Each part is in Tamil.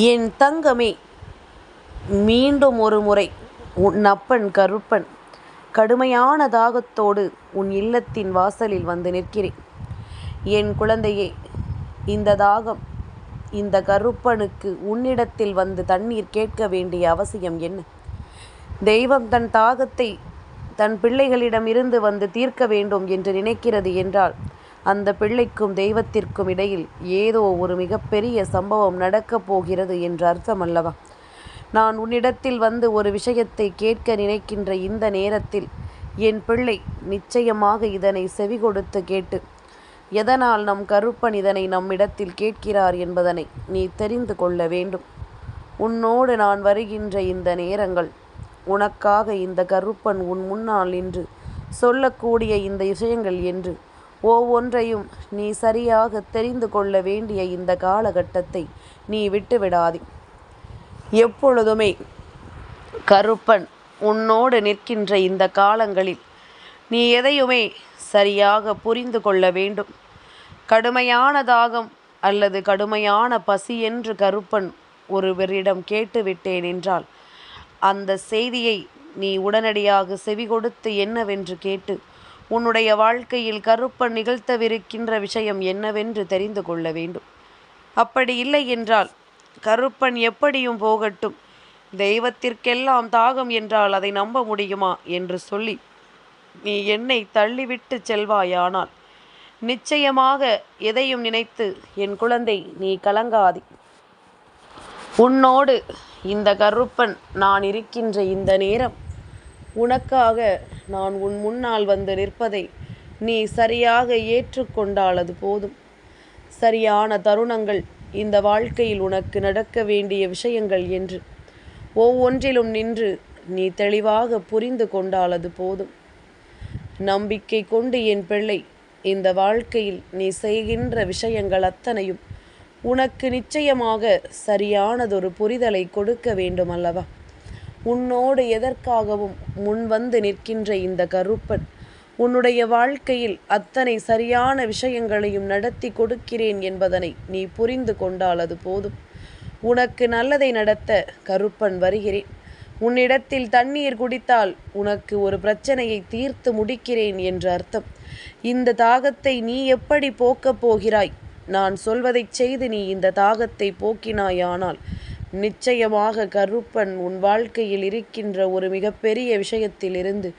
என் தங்கமே மீண்டும் ஒரு முறை உன் அப்பன் கருப்பன் கடுமையான தாகத்தோடு உன் இல்லத்தின் வாசலில் வந்து நிற்கிறேன். என் குழந்தையே இந்த தாகம் இந்த கருப்பனுக்கு உன்னிடத்தில் வந்து தண்ணீர் கேட்க வேண்டிய அவசியம் என்ன? தெய்வம் தன் தாகத்தை தன் பிள்ளைகளிடம் இருந்து வந்து தீர்க்க வேண்டும் என்று நினைக்கிறது என்றால் அந்த பிள்ளைக்கும் தெய்வத்திற்கும் இடையில் ஏதோ ஒரு மிகப்பெரிய சம்பவம் நடக்கப் போகிறது என்று அர்த்தம் அல்லவா? நான் உன்னிடத்தில் வந்து ஒரு விஷயத்தை கேட்க நினைக்கின்ற இந்த நேரத்தில் என் பிள்ளை நிச்சயமாக இதனை செவி கொடுத்து கேட்டு எதனால் நம் கருப்பன் இதனை நம்மிடத்தில் கேட்கிறார் என்பதனை நீ தெரிந்து கொள்ள வேண்டும். உன்னோடு நான் வருகின்ற இந்த நேரங்கள் உனக்காக இந்த கருப்பன் உன் முன்னால் நின்று சொல்லக்கூடிய இந்த விஷயங்கள் என்று ஒவ்வொன்றையும் நீ சரியாக தெரிந்து கொள்ள வேண்டிய இந்த காலகட்டத்தை நீ விட்டுவிடாதே. எப்பொழுதுமே கருப்பன் உன்னோடு நிற்கின்ற இந்த காலங்களில் நீ எதையுமே சரியாக புரிந்து கொள்ள வேண்டும். கடுமையான தாகம் அல்லது கடுமையான பசி என்று கருப்பன் ஒருவரிடம் கேட்டுவிட்டேன் என்றால் அந்த செய்தியை நீ உடனடியாக செவி கொடுத்து என்னவென்று கேட்டு உன்னுடைய வாழ்க்கையில் கருப்பன் நிகழ்த்தவிருக்கின்ற விஷயம் என்னவென்று தெரிந்து கொள்ள வேண்டும். அப்படி இல்லை என்றால் கருப்பன் எப்படியும் போகட்டும். தெய்வத்திற்கெல்லாம் தாகம் என்றால் அதை நம்ப முடியுமா என்று சொல்லி நீ என்னை தள்ளிவிட்டு செல்வாயானால் நிச்சயமாக எதையும் நினைத்து என் குழந்தை நீ கலங்காதி. உன்னோடு இந்த கருப்பன் நான் இருக்கின்ற இந்த நேரம் உனக்காக நான் உன் முன்னால் வந்து நிற்பதை நீ சரியாக ஏற்றுக்கொண்டால் அது போதும். சரியான தருணங்கள் இந்த வாழ்க்கையில் உனக்கு நடக்க வேண்டிய விஷயங்கள் என்று. ஒவ்வொன்றிலும் நின்று நீ தெளிவாக புரிந்து கொண்டால் அது போதும். நம்பிக்கை கொண்டு என் பிள்ளை இந்த வாழ்க்கையில் நீ செய்கின்ற விஷயங்கள் அத்தனையும் உனக்கு நிச்சயமாக சரியானதொரு புரிதலை கொடுக்க வேண்டும் அல்லவா உன்னோடு எதற்காகவும் முன்வந்து நிற்கின்ற இந்த கருப்பன் உன்னுடைய வாழ்க்கையில் அத்தனை சரியான விஷயங்களையும் நடத்தி கொடுக்கிறேன் என்பதனை நீ புரிந்து கொண்டால் அது போதும். உனக்கு நல்லதை நடத்த கருப்பன் வருகிறேன். உன்னிடத்தில் தண்ணீர் குடித்தால் உனக்கு ஒரு பிரச்சனையை தீர்த்து முடிக்கிறேன் என்று அர்த்தம். இந்த தாகத்தை நீ எப்படி போக்கப் போகிறாய்? நான் சொல்வதைச் செய்து நீ இந்த தாகத்தை போக்கினாயானால் நிச்சயமாக கருப்பன் உன் வாழ்க்கையில் இருக்கின்ற ஒரு மிகப்பெரிய விஷயத்திலிருந்து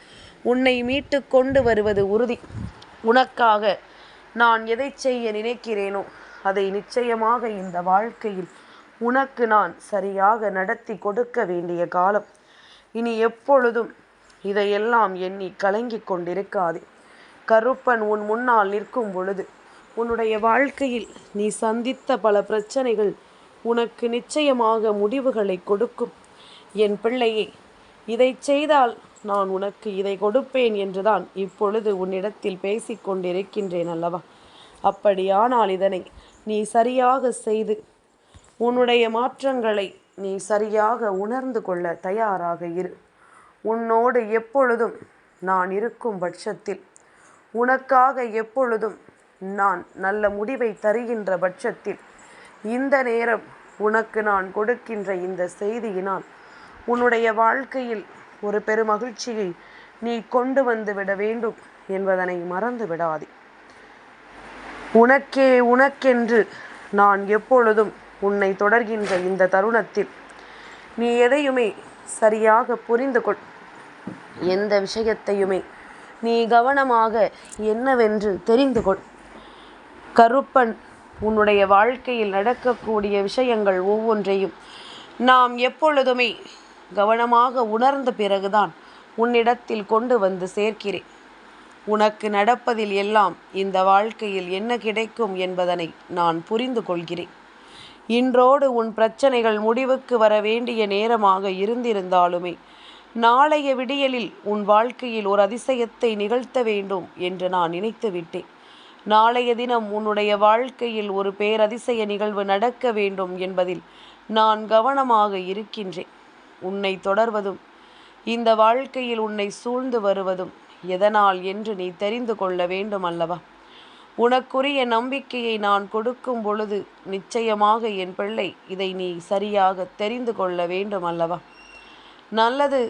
உன்னை மீட்டு கொண்டு வருவது உறுதி. உனக்காக நான் எதை செய்ய நினைக்கிறேனோ அதை நிச்சயமாக இந்த வாழ்க்கையில் உனக்கு நான் சரியாக நடத்தி கொடுக்க வேண்டிய காலம். இனி எப்பொழுதும் இதையெல்லாம் எண்ணி கலங்கிக் கொண்டிருக்காதே. கருப்பன் உன் முன்னால் நிற்கும் பொழுது உன்னுடைய வாழ்க்கையில் நீ சந்தித்த பல பிரச்சனைகள் உனக்கு நிச்சயமாக முடிவுகளை கொடுக்கும். என் பிள்ளையே இதை செய்தால் நான் உனக்கு இதை கொடுப்பேன் என்றுதான் இப்பொழுது உன்னிடத்தில் பேசிக்கொண்டிருக்கின்றேன் அல்லவா? அப்படியானால் இதனை நீ சரியாக செய்து உன்னுடைய மாற்றங்களை நீ சரியாக உணர்ந்து கொள்ள தயாராக இரு. உன்னோடு எப்பொழுதும் நான் இருக்கும் பட்சத்தில் உனக்காக எப்பொழுதும் நான் நல்ல முடிவை தருகின்ற பட்சத்தில் இந்த நேரம் உனக்கு நான் கொடுக்கின்ற இந்த செய்தியினால் உன்னுடைய வாழ்க்கையில் ஒரு பெருமகிழ்ச்சியை நீ கொண்டு வந்து விட வேண்டும் என்பதனை மறந்து விடாதே. உனக்கே உனக்கென்று நான் எப்பொழுதும் உன்னை தொடர்கின்ற இந்த தருணத்தில் நீ எதையுமே சரியாக புரிந்து கொள். எந்த விஷயத்தையுமே நீ கவனமாக என்னவென்று தெரிந்து கொள். கருப்பன் உன்னுடைய வாழ்க்கையில் நடக்கக்கூடிய விஷயங்கள் ஒவ்வொன்றையும் நாம் எப்பொழுதுமே கவனமாக உணர்ந்த பிறகுதான் உன்னிடத்தில் கொண்டு வந்து சேர்க்கிறேன். உனக்கு நடப்பதில் எல்லாம் இந்த வாழ்க்கையில் என்ன கிடைக்கும் என்பதனை நான் புரிந்து கொள்கிறேன். இன்றோடு உன் பிரச்சனைகள் முடிவுக்கு வர வேண்டிய நேரமாக இருந்திருந்தாலுமே நாளைய விடியலில் உன் வாழ்க்கையில் ஒரு அதிசயத்தை நிகழ்த்த வேண்டும் என்று நான் நினைத்து விட்டேன் நாளைய தினம் உன்னுடைய வாழ்க்கையில் ஒரு பேரதிசய நிகழ்வு நடக்க வேண்டும் என்பதில் நான் கவனமாக இருக்கின்றேன். உன்னை தொடர்வதும் இந்த வாழ்க்கையில் உன்னை சூழ்ந்து வருவதும் எதனால் என்று நீ தெரிந்து கொள்ள வேண்டும் அல்லவா? உனக்குரிய நம்பிக்கையை நான் கொடுக்கும் பொழுது நிச்சயமாக என் பிள்ளை இதை நீ சரியாக தெரிந்து கொள்ள வேண்டும் அல்லவா? நல்லது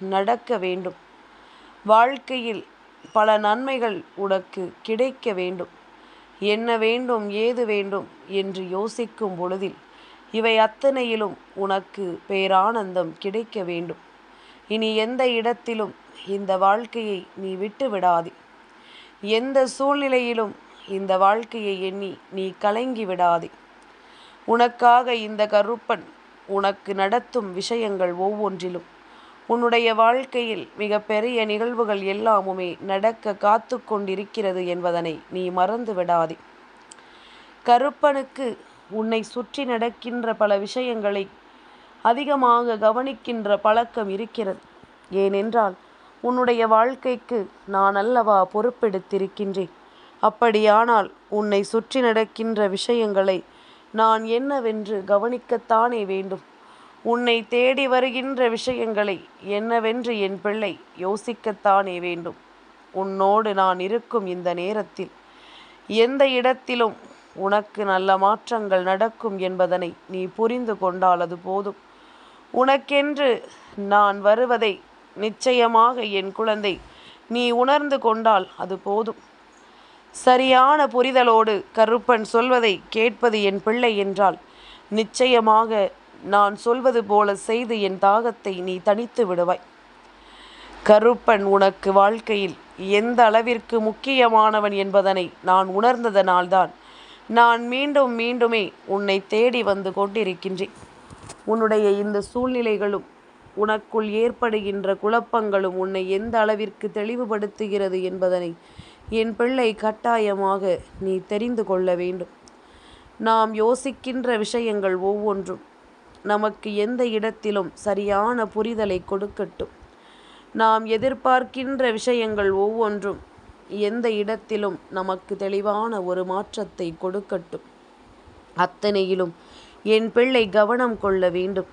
நடக்க வேண்டும். வாழ்க்கையில் பல நன்மைகள் உனக்கு கிடைக்க வேண்டும். என்ன வேண்டும் ஏது வேண்டும் என்று யோசிக்கும் பொழுதில் இவை அத்தனையிலும் உனக்கு பேரானந்தம் கிடைக்க வேண்டும். இனி எந்த இடத்திலும் இந்த வாழ்க்கையை நீ விட்டு விடாதே. எந்த சூழ்நிலையிலும் இந்த வாழ்க்கையை எண்ணி நீ கலங்கி விடாதே. உனக்காக இந்த கருப்பன் உனக்கு நடத்தும் விஷயங்கள் ஒவ்வொன்றிலும் உன்னுடைய வாழ்க்கையில் மிக பெரிய நிகழ்வுகள் எல்லாமுமே நடக்க காத்து கொண்டிருக்கிறது என்பதனை நீ மறந்து விடாதே. கருப்பனுக்கு உன்னை சுற்றி நடக்கின்ற பல விஷயங்களை அதிகமாக கவனிக்கின்ற பழக்கம் இருக்கிறது. ஏனென்றால் உன்னுடைய வாழ்க்கைக்கு நான் அல்லவா பொறுப்பெடுத்திருக்கின்றேன்? அப்படியானால் உன்னை சுற்றி நடக்கின்ற விஷயங்களை நான் என்னவென்று கவனிக்கத்தானே வேண்டும்? உன்னை தேடி வருகின்ற விஷயங்களை என்னவென்று என் பிள்ளை யோசிக்கத்தானே வேண்டும். உன்னோடு நான் இருக்கும் இந்த நேரத்தில் எந்த இடத்திலும் உனக்கு நல்ல மாற்றங்கள் நடக்கும் என்பதனை நீ புரிந்து கொண்டால் அது போதும். உனக்கென்று நான் வருவதை நிச்சயமாக என் குழந்தை நீ உணர்ந்து கொண்டால் அது போதும். சரியான புரிதலோடு கருப்பன் சொல்வதை கேட்பது என் பிள்ளை என்றால் நிச்சயமாக நான் சொல்வது போல செய்து என் தாகத்தை நீ தனித்து விடுவாய். கருப்பன் உனக்கு வாழ்க்கையில் எந்த அளவிற்கு முக்கியமானவன் என்பதனை நான் உணர்ந்ததனால்தான் நான் மீண்டும் மீண்டுமே உன்னை தேடி வந்து கொண்டிருக்கின்றேன். உன்னுடைய இந்த சூழ்நிலைகளும் உனக்குள் ஏற்படுகின்ற குழப்பங்களும் உன்னை எந்த அளவிற்கு தெளிவுபடுத்துகிறது என்பதனை என் பிள்ளை கட்டாயமாக நீ தெரிந்து கொள்ள வேண்டும். நாம் யோசிக்கின்ற விஷயங்கள் ஒவ்வொன்றும் நமக்கு எந்த இடத்திலும் சரியான புரிதலை கொடுக்கட்டும். நாம் எதிர்பார்க்கின்ற விஷயங்கள் ஒவ்வொன்றும் எந்த இடத்திலும் நமக்கு தெளிவான ஒரு மாற்றத்தை கொடுக்கட்டும். அத்தனையிலும் என் பிள்ளை கவனம் கொள்ள வேண்டும்.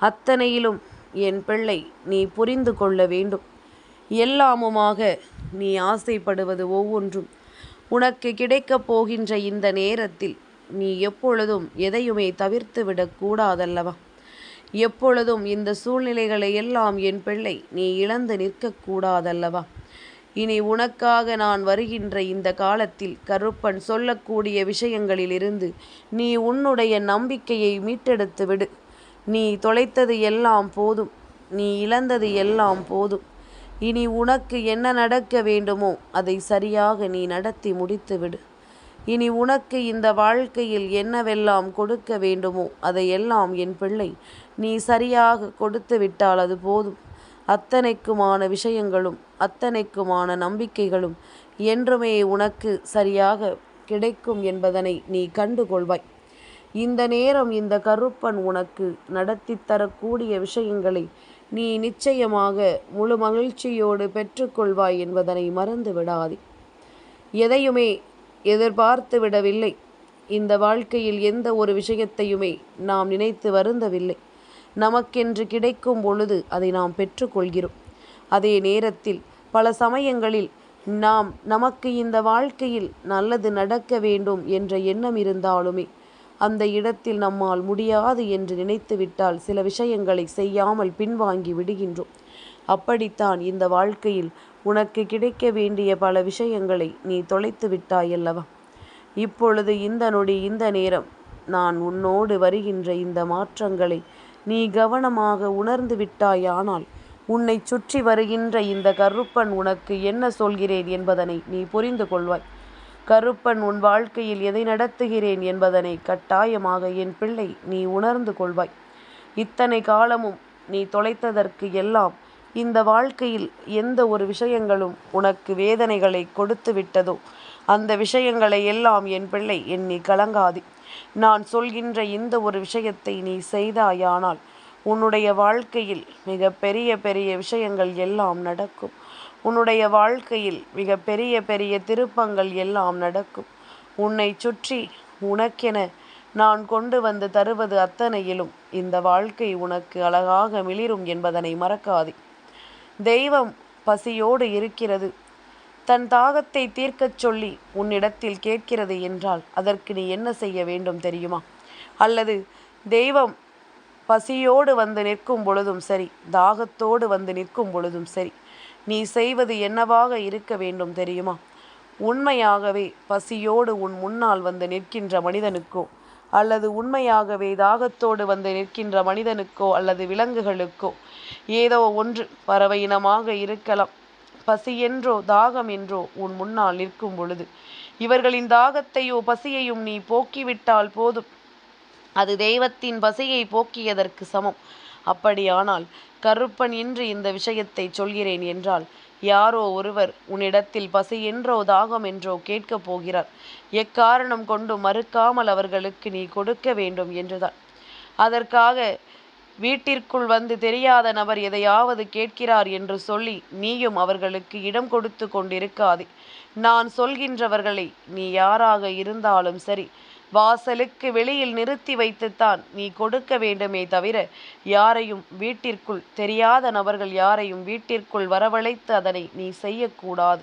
அத்தனையிலும் என் பிள்ளை நீ புரிந்து கொள்ள வேண்டும். எல்லாமுமாக நீ ஆசைப்படுவது ஒவ்வொன்றும். உனக்கு கிடைக்கப் போகின்ற இந்த நேரத்தில் நீ எப்பொழுதும் எதையுமே தவிர்த்து விடக்கூடாதல்லவா எப்பொழுதும் இந்த சூழ்நிலைகளை எல்லாம் என் பிள்ளை நீ இழந்து நிற்கக்கூடாதல்லவா இனி உனக்காக நான் வருகின்ற இந்த காலத்தில் கருப்பன் சொல்லக்கூடிய விஷயங்களிலிருந்து நீ உன்னுடைய நம்பிக்கையை மீட்டெடுத்து விடு. நீ தொலைத்தது எல்லாம் போதும். நீ இழந்தது எல்லாம் போதும். இனி உனக்கு என்ன நடக்க வேண்டுமோ அதை சரியாக நீ நடத்தி முடித்துவிடு இனி உனக்கு இந்த வாழ்க்கையில் என்னவெல்லாம் கொடுக்க வேண்டுமோ அதையெல்லாம் என் பிள்ளை நீ சரியாக கொடுத்து விட்டால் அது போதும். அத்தனைக்குமான விஷயங்களும் அத்தனைக்குமான நம்பிக்கைகளும் என்றுமே உனக்கு சரியாக கிடைக்கும் என்பதனை நீ கண்டுகொள்வாய். இந்த நேரம் இந்த கருப்பன் உனக்கு நடத்தி தரக்கூடிய விஷயங்களை நீ நிச்சயமாக முழு மகிழ்ச்சியோடு பெற்றுக்கொள்வாய் என்பதனை மறந்து விடாதே எதையுமே எதிர்பார்த்து விடவில்லை. இந்த வாழ்க்கையில் எந்த ஒரு விஷயத்தையுமே நாம் நினைத்து வருந்தவில்லை. நமக்கென்று கிடைக்கும் பொழுது அதை நாம் பெற்றுக்கொள்கிறோம் அதே நேரத்தில் பல சமயங்களில் நாம் நமக்கு இந்த வாழ்க்கையில் நல்லது நடக்க வேண்டும் என்ற எண்ணம் இருந்தாலுமே அந்த இடத்தில் நம்மால் முடியாது என்று நினைத்துவிட்டால் சில விஷயங்களை செய்யாமல் பின்வாங்கி விடுகின்றோம். அப்படித்தான் இந்த வாழ்க்கையில் உனக்கு கிடைக்க வேண்டிய பல விஷயங்களை நீ தொலைத்து விட்டாயல்லவா இப்பொழுது இந்த நொடி இந்த நேரம். நான் உன்னோடு வருகின்ற இந்த மாற்றங்களை நீ கவனமாக உணர்ந்து விட்டாயானால் உன்னை சுற்றி வருகின்ற இந்த கருப்பன் உனக்கு என்ன சொல்கிறேன் என்பதனை நீ புரிந்து கொள்வாய். கருப்பன் உன் வாழ்க்கையில் எதை நடத்துகிறேன் என்பதனை கட்டாயமாக என் பிள்ளை நீ உணர்ந்து கொள்வாய். இத்தனை காலமும் நீ தொலைத்ததற்கு எல்லாம் இந்த வாழ்க்கையில் எந்த ஒரு விஷயங்களும் உனக்கு வேதனைகளை கொடுத்து விட்டதோ அந்த விஷயங்களை எல்லாம் என் பிள்ளை எண்ணி கலங்காதி. நான் சொல்கின்ற இந்த ஒரு விஷயத்தை நீ செய்தாயானால் உன்னுடைய வாழ்க்கையில் மிக பெரிய பெரிய விஷயங்கள் எல்லாம் நடக்கும். உன்னுடைய வாழ்க்கையில் மிக பெரிய பெரிய திருப்பங்கள் எல்லாம் நடக்கும். உன்னை சுற்றி உனக்கென நான் கொண்டு வந்து தருவது அத்தனையிலும் இந்த வாழ்க்கை உனக்கு அழகாக மிளிரும் என்பதனை மறக்காதே. தெய்வம் பசியோடு இருக்கிறது. தன் தாகத்தை தீர்க்கச் சொல்லி உன்னிடத்தில் கேட்கிறது என்றால் அதற்கு நீ என்ன செய்ய வேண்டும் தெரியுமா? அல்லது தெய்வம் பசியோடு வந்து நிற்கும் பொழுதும் சரி தாகத்தோடு வந்து நிற்கும் பொழுதும் சரி நீ செய்வது என்னவாக இருக்க வேண்டும் தெரியுமா? உண்மையாகவே பசியோடு உன் முன்னால் வந்து நிற்கின்ற மனிதனுக்கோ அல்லது உண்மையாகவே தாகத்தோடு வந்து நிற்கின்ற மனிதனுக்கோ அல்லது விலங்குகளுக்கோ ஏதோ ஒன்று பறவை இனமாக இருக்கலாம். பசி என்றோ தாகம் என்றோ உன் முன்னால் நிற்கும் பொழுது இவர்களின் தாகத்தையோ பசியையும் நீ போக்கிவிட்டால் போதும். அது தெய்வத்தின் பசியை போக்கியதற்கு சமம். அப்படியானால் கருப்பன் இன்று இந்த விஷயத்தை சொல்கிறேன் என்றால் யாரோ ஒருவர் உன்னிடத்தில் பசி என்றோ தாகம் என்றோ கேட்கப் போகிறார். எக்காரணம் கொண்டு மறுக்காமல் அவர்களுக்கு நீ கொடுக்க வேண்டும் என்றுதான். அதற்காக வீட்டிற்குள் வந்து தெரியாத நபர் எதையாவது கேட்கிறார் என்று சொல்லி நீயும் அவர்களுக்கு இடம் கொடுத்து கொண்டிருக்காதே. நான் சொல்கின்றவர்களை நீ யாராக இருந்தாலும் சரி வாசலுக்கு வெளியில் நிறுத்தி வைத்துத்தான் நீ கொடுக்க வேண்டுமே தவிர யாரையும் வீட்டிற்குள் தெரியாத நபர்கள் யாரையும் வீட்டிற்குள் வரவழைத்து அதனை நீ செய்யக்கூடாது.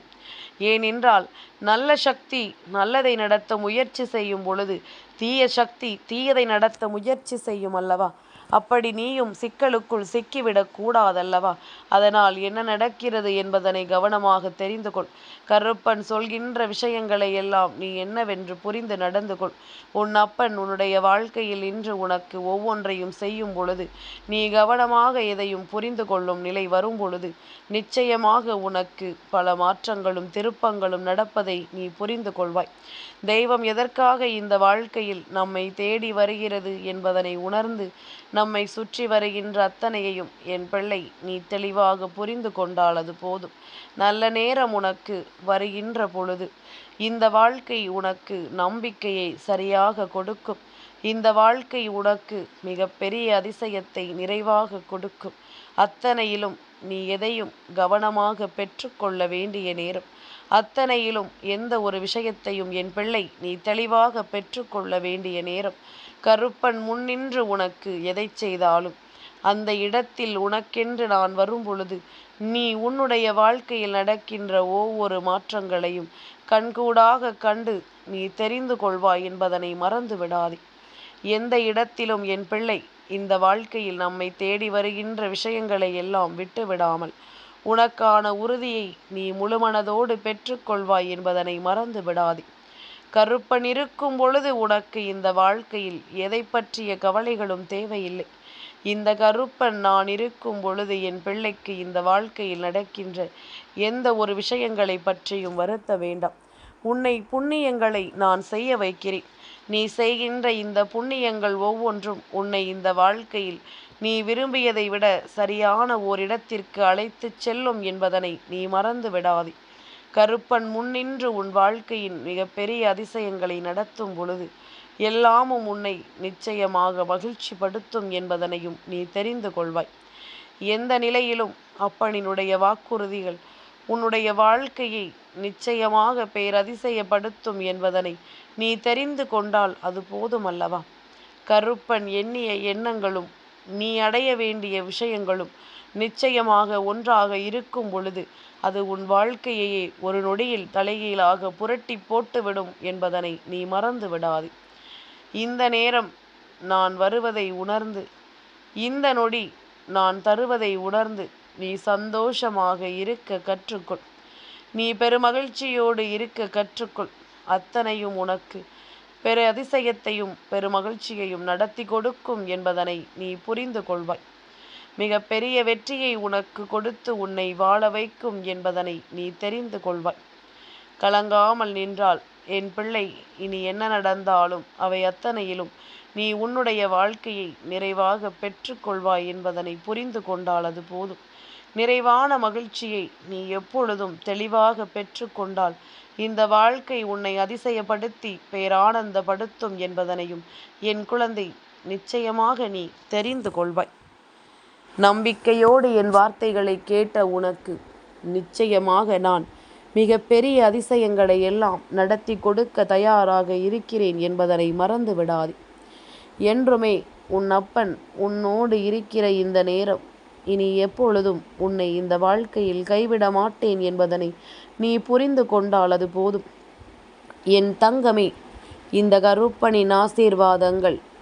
ஏனென்றால் நல்ல சக்தி நல்லதை நடத்த முயற்சி செய்யும் பொழுது தீய சக்தி தீயதை நடத்த முயற்சி செய்யும் அல்லவா? அப்படி நீயும் சிக்கலுக்குள் சிக்கிவிடக் கூடாதல்லவா? அதனால் என்ன நடக்கிறது என்பதனை கவனமாக தெரிந்து கொள். கருப்பன் சொல்கின்ற விஷயங்களை எல்லாம் நீ என்னவென்று புரிந்து நடந்து கொள். உன் அப்பன் உன்னுடைய வாழ்க்கையில் இன்று உனக்கு ஒவ்வொன்றையும் செய்யும் பொழுது நீ கவனமாக எதையும் புரிந்து கொள்ளும் நிலை வரும் பொழுது நிச்சயமாக உனக்கு பல மாற்றங்களும் திருப்பங்களும் நடப்பதை நீ புரிந்து கொள்வாய். தெய்வம் எதற்காக இந்த வாழ்க்கையில் நம்மை தேடி வருகிறது என்பதனை உணர்ந்து நம்மை சுற்றி வருகின்ற அத்தனையையும் என் பிள்ளை நீ தெளிவாக புரிந்து கொண்டால் அது போதும். நல்ல நேரம் உனக்கு வருகின்ற பொழுது இந்த வாழ்க்கை உனக்கு நம்பிக்கையை சரியாக கொடுக்கும். இந்த வாழ்க்கை உனக்கு மிகப்பெரிய அதிசயத்தை நிறைவாக கொடுக்கும். அத்தனையிலும் நீ எதையும் கவனமாக பெற்றுக்கொள்ள வேண்டிய நேரம். அத்தனையிலும் எந்த ஒரு விஷயத்தையும் என் பிள்ளை நீ தெளிவாக பெற்றுக்கொள்ள வேண்டிய நேரம். கருப்பன் முன்னின்று உனக்கு எதை செய்தாலும். அந்த இடத்தில் உனக்கென்று நான் வரும் பொழுது நீ உன்னுடைய வாழ்க்கையில் நடக்கின்ற ஒவ்வொரு மாற்றங்களையும் கண்கூடாக கண்டு நீ தெரிந்து கொள்வாய் என்பதனை மறந்து விடாதே. எந்த இடத்திலும் என் பிள்ளை இந்த வாழ்க்கையில் நம்மை தேடி வருகின்ற விஷயங்களை எல்லாம் விட்டு விடாமல் உனக்கான உறுதியை நீ முழுமனதோடு பெற்றுக்கொள்வாய் என்பதனை மறந்து விடாதே. கருப்பன் இருக்கும் பொழுது உனக்கு இந்த வாழ்க்கையில் எதை பற்றிய கவலைகளும் தேவையில்லை. இந்த கருப்பன் நான் இருக்கும் பொழுது என் பிள்ளைக்கு இந்த வாழ்க்கையில் நடக்கின்ற எந்த ஒரு விஷயங்களை பற்றியும் வருத்த வேண்டாம். உன்னை புண்ணியங்களை நான் செய்ய வைக்கிறேன். நீ செய்கின்ற இந்த புண்ணியங்கள் ஒவ்வொன்றும் உன்னை இந்த வாழ்க்கையில் நீ விரும்பியதை விட சரியான ஓரிடத்திற்கு அழைத்துச் செல்லும் என்பதனை நீ மறந்து விடாதே. கருப்பன் முன்னின்று உன் வாழ்க்கையின் மிகப்பெரிய அதிசயங்களை நடத்தும் பொழுது எல்லாமும் உன்னை நிச்சயமாக மகிழ்ச்சிப்படுத்தும் என்பதனையும் நீ தெரிந்து கொள்வாய். எந்த நிலையிலும் அப்பனினுடைய வாக்குறுதிகள் உன்னுடைய வாழ்க்கையை நிச்சயமாக பேரதிசயப்படுத்தும் என்பதனை நீ தெரிந்து கொண்டால் அது போதுமல்லவா? கருப்பன் எண்ணிய எண்ணங்களும் நீ அடைய வேண்டிய விஷயங்களும் நிச்சயமாக ஒன்றாக இருக்கும் பொழுது அது உன் வாழ்க்கையையே ஒரு நொடியில் தலைகீழாக புரட்டி போட்டுவிடும் என்பதனை நீ மறந்து விடாது. இந்த நேரம் நான் வருவதை உணர்ந்து இந்த நொடி நான் தருவதை உணர்ந்து நீ சந்தோஷமாக இருக்க கற்றுக்கொள். நீ பெருமகிழ்ச்சியோடு இருக்க கற்றுக்கொள். அத்தனையும் உனக்கு பெரு அதிசயத்தையும் பெருமகிழ்ச்சியையும் நடத்தி கொடுக்கும் என்பதனை நீ புரிந்து கொள்வாய். மிக பெரிய வெற்றியை உனக்கு கொடுத்து உன்னை வாழ வைக்கும் என்பதனை நீ தெரிந்து கொள்வாய். கலங்காமல் நின்றால் என் பிள்ளை இனி என்ன நடந்தாலும் அவை அத்தனையிலும் நீ உன்னுடைய வாழ்க்கையை நிறைவாக பெற்றுக்கொள்வாய் என்பதனை புரிந்து கொண்டால் அது போதும். நிறைவான மகிழ்ச்சியை நீ எப்பொழுதும் தெளிவாக பெற்றுக்கொண்டால் இந்த வாழ்க்கை உன்னை அதிசயப்படுத்தி பேரானந்தப்படுத்தும் என்பதனையும் என் குழந்தை நிச்சயமாக நீ தெரிந்து கொள்வாய். நம்பிக்கையோடு என் வார்த்தைகளை கேட்ட உனக்கு நிச்சயமாக நான் மிக பெரிய அதிசயங்களை எல்லாம் நடத்தி கொடுக்க தயாராக இருக்கிறேன் என்பதனை மறந்து விடாது. என்றுமே உன் அப்பன் உன்னோடு இருக்கிற இந்த நேரம் இனி எப்பொழுதும் உன்னை இந்த வாழ்க்கையில் கைவிட மாட்டேன் என்பதனை நீ புரிந்து கொண்டால் அது போதும். என் தங்கமே இந்த கருப்பனின் ஆசீர்வாதங்கள்